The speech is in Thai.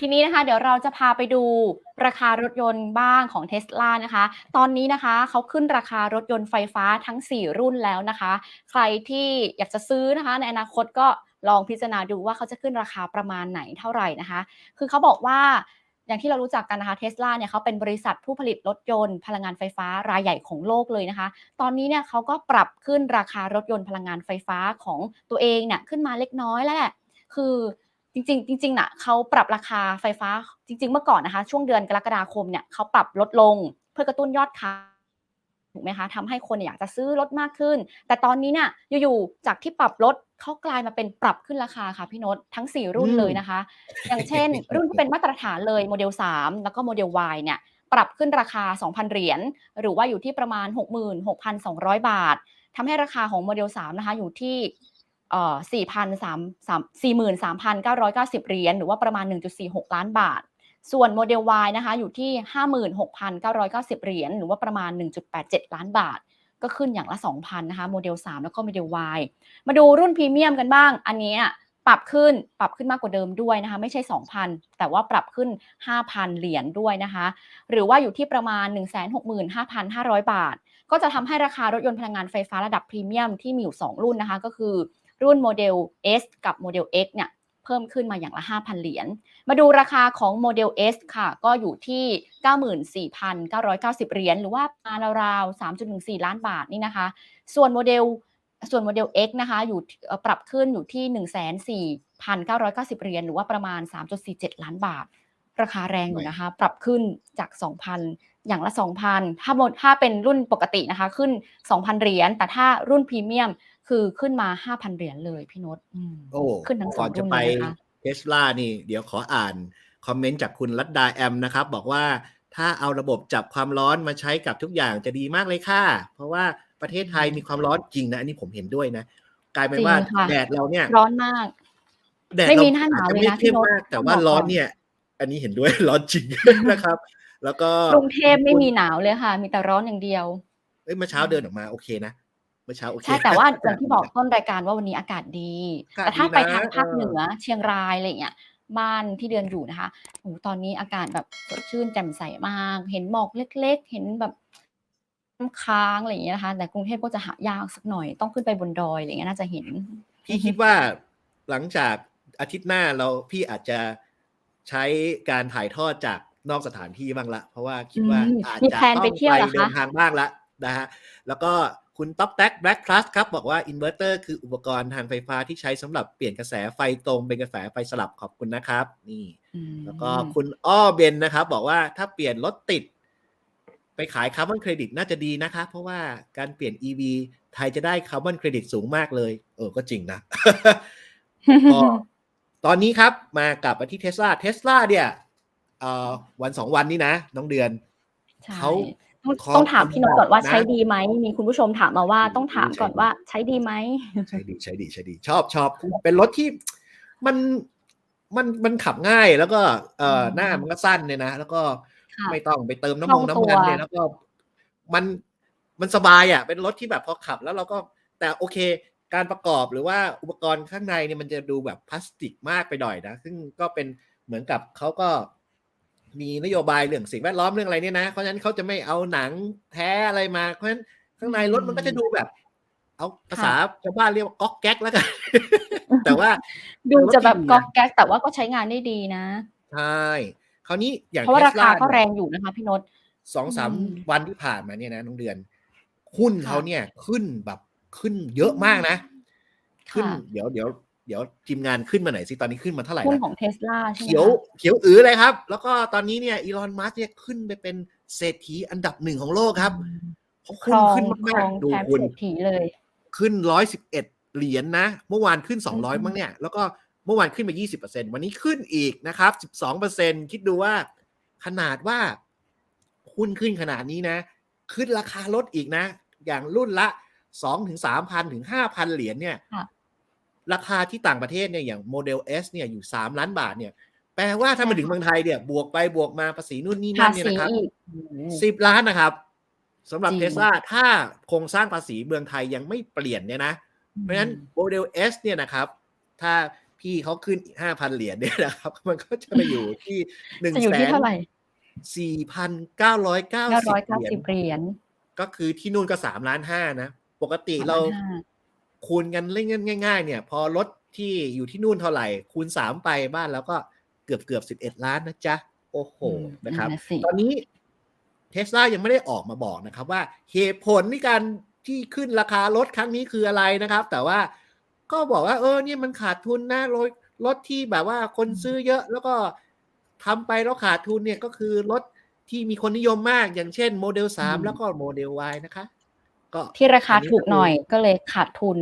ทีนี้นะคะ เดี๋ยวเราจะพาไปดูราคารถยนต์บ้างของ Tesla นะคะ ตอนนี้นะคะเขาขึ้นราคารถยนต์ไฟฟ้าทั้ง 4 รุ่นแล้วนะคะ ใครที่อยากจะซื้อนะคะ ในอนาคตก็ลองพิจารณาดูว่าเขาจะขึ้นราคาประมาณไหนเท่าไหร่นะคะ คือเขาบอกว่าอย่างที่เรารู้จักกันนะคะเทสลาเนี่ยเขาเป็นบริษัทผู้ผลิตรถยนต์พลังงานไฟฟ้ารายใหญ่ของโลกเลยนะคะ ตอนนี้เนี่ยเขาก็ปรับขึ้นราคารถยนต์พลังงานไฟฟ้าของตัวเองเนี่ยขึ้นมาเล็กน้อยแล้วแหละคือ จริงๆจริงๆน่ะเขาปรับราคาไฟฟ้าจริง ๆ เมื่อก่อนนะคะ ช่วงเดือนกรกฎาคมเนี่ยเขาปรับลดลงเพื่อกระตุ้นยอดขายถูกไหมคะทำให้คนอยากจะซื้อรถมากขึ้น แต่ตอนนี้เนี่ยอยู่ๆจากที่ปรับลดเขากลายมาเป็นปรับขึ้นราคาค่ะพี่นศทั้ง 4 รุ่นอืมเลยนะคะ อย่างเช่น รุ่นที่เป็นมาตรฐานเลยโมเดล 3 แล้วก็โมเดล Y เนี่ยปรับขึ้นราคา 2,000 เหรียญหรือว่าอยู่ที่ประมาณ 66,200 บาททำให้ราคาของโมเดล 3 นะคะอยู่ที่ เอ่อ43,990เหรียญหรือว่าประมาณ 1.46 ล้านบาท ส่วนโมเดล Y นะคะอยู่ที่ 56,990 เหรียญหรือว่าประมาณ 1.87 ล้านบาท ก็ขึ้นอย่างละ 2,000 นะคะโมเดล 3 แล้วก็โมเดล Y มาดูรุ่นพรีเมียมกันบ้าง อันนี้ปรับขึ้นปรับขึ้นมากกว่าเดิมด้วยนะคะ ไม่ใช่ 2,000 แต่ว่าปรับขึ้น 5,000 เหรียญด้วยนะคะ หรือว่าอยู่ที่ประมาณ 165,500 บาท ก็จะทำให้ราคารถยนต์พลังงานไฟฟ้าระดับพรีเมียมที่มีอยู่ 2 รุ่นนะคะ ก็คือ รุ่นโมเดล S กับโมเดล X เนี่ยเพิ่มขึ้นมาอย่างละ 5,000 เหรียญ มาดูราคาของโมเดล S ค่ะ ก็อยู่ที่ 94,990 เหรียญ หรือว่าประมาณราวๆ 3.14 ล้านบาทนี่นะคะ ส่วนโมเดล ส่วนโมเดล X นะคะ อยู่ปรับขึ้นอยู่ที่104,990 เหรียญ หรือว่าประมาณ 3.47 ล้านบาท ราคาแรงอยู่นะคะ ปรับขึ้นจาก 2,000 อย่างละ 2,000 ถ้าหมถ้าเป็นรุ่นปกตินะคะ ขึ้น 2,000 เหรียญ แต่ถ้ารุ่นพรีเมียม คือขึ้นมา5,000เหรียญเลยพี่นศอืมโอ้ขึ้นทั้งสก่อองนรุ่จะนไปเลยนะคะเทสลานี่ เดี๋ยวขออ่านคอมเมนต์จากคุณรัตดาแอมนะครับ บอกว่าถ้าเอาระบบจับความร้อนมาใช้กับทุกอย่างจะดีมากเลยค่ะ เพราะว่าประเทศไทยมีความร้อนจริงนะ อันนี้ผมเห็นด้วยนะ กลายเป็นว่าจริงค่ะแดดเราเนี่ยร้อนมากแดดไม่เรามีหน้าหนาวอจจะเลยนะไม่เข้มพี่โน้ตมาก แต่ต้องว่าบอกร้อนก่อนเนี่ย อันนี้เห็นด้วยร้อนจริงนะครับ แล้วก็กรุงเทพไม่มีหนาวเลยค่ะ มีแต่ร้อนอย่างเดียวเอ้ยเมื่อเช้าเดินออกมาโอเคนะ เมื่อเช้าโอเคใช่แต่ว่าอย่างที่บอกต้นรายการว่าวันนี้อากาศดีอากาศแต่ถ้าดีนะไปทางภาคเออเหนือเชียงรายอะไรอย่างเงี้ยบ้านที่เดือนอยู่นะคะโอ้โหตอนนี้อากาศแบบสดชื่นแจ่มใสมาก เห็นหมอกเล็ก ๆ เห็นแบบน้ำค้างอะไรอย่างเงี้ยนะคะ แต่กรุงเทพก็จะหายากสักหน่อยต้องขึ้นไปบนดอยอะไรอย่างเงี้ยน่าจะเห็น พี่คิดว่าหลังจากอาทิตย์หน้าเราพี่อาจจะใช้การถ่ายทอดจากนอกสถานที่บ้างละ เพราะว่าคิดว่าอืมอาจมีจะแพลนต้องไปเที่ยวเหรอคะเดินทางบ้างละ นะฮะแล้วก็คุณต๊อกแท็กแบล็กพลัสครับบอกว่าอินเวอร์เตอร์คืออุปกรณ์ทางไฟฟ้าที่ใช้สำหรับเปลี่ยนกระแสไฟตรงเป็นกระแสไฟสลับขอบคุณนะครับ นี่อืมแล้วก็คุณอ้อเบนนะครับ บอกว่าถ้าเปลี่ยนรถติด ไปขายคาร์บอนเครดิตน่าจะดีนะคะ เพราะว่าการเปลี่ยน EV ไทยจะได้คาร์บอนเครดิตสูงมากเลย เออก็จริงนะก็ตอนนี้ครับมากลับมาที่เทสลาเทสลาเนี่ยเอ่อวันสองวันนี้นะ น้องเดือนใช่เขา ต้องขอต้องถามพี่นกก่อนว่านะ ใช้ดีไหมมีคุณผู้ชมถามมาว่าใช้ดีต้องถามก่อนใช้ดีว่าใช้ดีไหม ใช่ดีใช่ดีใช่ดีชอบชอบเป็นรถที่มันมันมันขับง่ายแล้วก็เอ่ออืมหน้ามันก็สั้นเนี่ยนะ แล้วก็ค่ะไม่ต้องไปเติมน้ำคล่มัองนน้ำมันตัวเนี่ยแล้วก็มันมันสบายอะ เป็นรถที่แบบพอขับแล้วเราก็แต่โอเค การประกอบหรือว่าอุปกรณ์ข้างในเนี่ยมันจะดูแบบพลาสติกมากไปหน่อยนะ ซึ่งก็เป็นเหมือนกับเขาก็ มีนโยบายเรื่องสิ่งแวดล้อมเรื่องอะไรเนี่ยนะ เพราะฉะนั้นเขาจะไม่เอาหนังแท้อะไรมา เพราะฉะนั้นข้างในรถมันก็จะดูแบบ เอาภาษาชาวบ้านเรียกว่าก๊อกแก๊กแล้วกัน แต่ว่าดูจะแบบรถที่ดีนะก๊อกแก๊กแต่ว่าก็ใช้งานได้ดีนะ ใช่ คราวนี้อย่างเพราะว่ารา Tesla คาก็เนี่ยแรงอยู่นะคะพี่นศสองสามอืมวันที่ผ่านมาเนี่ยนะน้องเดือน หุ้นค่ะเขาเนี่ยขึ้นแบบขึ้นเยอะมากนะ ขึ้นค่ะเดี๋ยวเดี๋ยว เดี๋ยวทีมงานขึ้นมาไหนอยสิตอนนี้ขึ้นมาเท่าไหร่หุ้นนะของเทสลาใช่ไหมเขียวคะเขียวอือเลยครับ แล้วก็ตอนนี้เนี่ยอีลอนมัสเนี่ยขึ้นไปเป็นเศรษฐีอันดับหนึ่งของโลกครับเพราะคหุ้รนองขึ้นครมากองๆดูแชมป์คุณเศรษฐีเลย ขึ้นร้อยสิบเอ็ดเหรียญนะ เมื่อวานขึ้นสองร้อยอืมมั้งเนี่ย แล้วก็เมื่อวานขึ้นมายี่สิบเปอร์เซ็นวันนี้ขึ้นอีกนะครับสิบสองเปอร์เซ็นคิดดูว่า ขนาดว่าหุ้นขึ้นขนาดนี้นะ ขึ้นราคารถอีกนะ อย่างรุ่นละสองถึงสามพันถึงห้าพันเหรียญเนี่ยค่ะ ราคาที่ต่างประเทศเนี่ยอย่างโมเดล S เนี่ยอยู่สามล้านบาทเนี่ย แปลว่าถ้ามาถึงเมืองไทยเนี่ย บวกไปบวกมาภาษีนู่นนี่นั่ภานเนี่ยษีนะครับอีกสิบล้านนะครับสำหรับจริงเทสลาถ้าโครงสร้างภาษีเมืองไทยยังไม่เปลี่ยนเนี่ยนะ เพราะฉะนั้นโมเดล S เนี่ยนะครับ ถ้าพี่เขาขึ้นอีกห้าพันเหรียญเนี่ยนะครับ มันก็จะไปอยู่ที่หนึ่งจะอยู่แสที่นเท่าไหร่สี่พันเก้าร้อยเก้าสิบเหรียญ990เหรียญก็คือที่นู่นก็สามล้านห้านะ ปกติ3เราล้านห้า คูณกันเล่นง่าย ๆ เนี่ย พอรถที่อยู่ที่นู่นเท่าไหร่ คูณสามไปบ้านแล้วก็เกือบเกือบสิบเอ็ดล้านนะจ๊ะ โอ้โหอืมนะครับนั่นน่ะสิตอนนี้เทสลายังไม่ได้ออกมาบอกนะครับว่าเหตุผลในการที่ขึ้นราคารถครั้งนี้คืออะไรนะครับ แต่ว่าก็บอกว่าเออเนี่ยมันขาดทุนนะรถรถที่แบบว่าคนซื้อเยอะแล้วก็ทำไปแล้วขาดทุนเนี่ยก็คือรถที่มีคนนิยมมากอย่างเช่นโมเดลอืม3แล้วก็โมเดล Y นะคะก็ ที่ราคาอันนี้ถูกก็คือหน่อยก็เลยขาดทุน